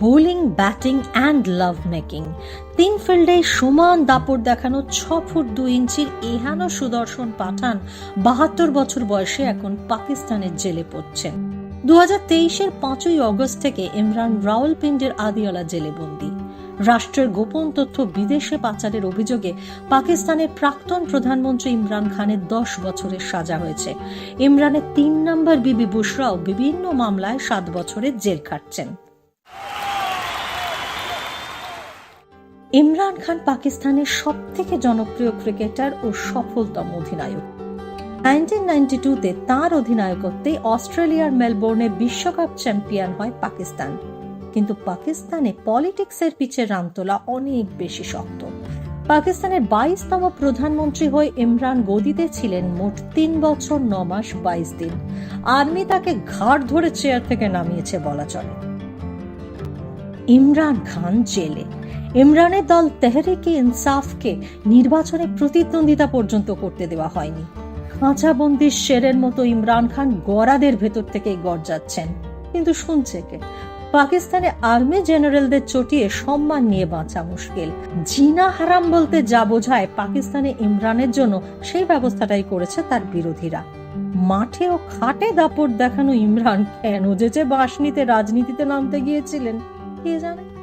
Bowling, batting and love making. তিন ফিল্ডে সমান দাপট দেখানো ছ ফুট দুই ইঞ্চির এহানো সুদর্শন পাঠান বাহাত্তর বছর বয়সে এখন পাকিস্তানের জেলে পড়ছেন দু হাজার তেইশের পাঁচই অগস্ট থেকে ইমরান রাওয়ালপিন্ডির আদিয়ালা জেলে বন্দী রাষ্ট্রের গোপন তথ্য বিদেশে পাচারের অভিযোগে পাকিস্তানের প্রাক্তন প্রধানমন্ত্রী ইমরান খানের দশ বছরের সাজা হয়েছে। ইমরানের তিন নম্বর বিবি বুশরাও বিভিন্ন মামলায় সাত বছরের জেল খাটছেন। ইমরান খান পাকিস্তানের সব থেকে জনপ্রিয় ক্রিকেটার ও সফলতম অধিনায়ক। নাইনটিন নাইনটি টুতে তাঁর অধিনায়কত্বে অস্ট্রেলিয়ার মেলবোর্নে বিশ্বকাপ চ্যাম্পিয়ন হয় পাকিস্তান। কিন্তু পাকিস্তানে পলিটিক্সের পিছে রান তোলা অনেক বেশি শক্ত। পাকিস্তানের বাইশতম প্রধানমন্ত্রী হয়ে ইমরান গদিতে ছিলেন মোট তিন বছর, ন মাস, বাইশ দিন। আর্মি তাকে ঘাড় ধরে চেয়ার থেকে নামিয়েছে বলা চলে। ইমরান খান জেলে। ইমরানের দল তেহরিকে ইনসাফকে নির্বাচনে প্রতিদ্বন্দ্বিতা পর্যন্ত করতে দেওয়া হয়নি। খাঁচাবন্দির শেরের মতো ইমরান খান গড়াদের ভেতর থেকেই গড়জাচ্ছেন কিন্তু শুনছে কে? পাকিস্তানে আর্মি জেনারেলদের চটিয়ে সম্মান নিয়ে বাঁচা মুশকিল। জিনা হারাম বলতে যা বোঝায় পাকিস্তানে ইমরানের জন্য সেই ব্যবস্থাটাই করেছে তার বিরোধীরা। মাঠে ও খাটে দাপট দেখানো ইমরান কেন যে বাঁশ নিতে রাজনীতিতে নামতে গিয়েছিলেন? কে জানে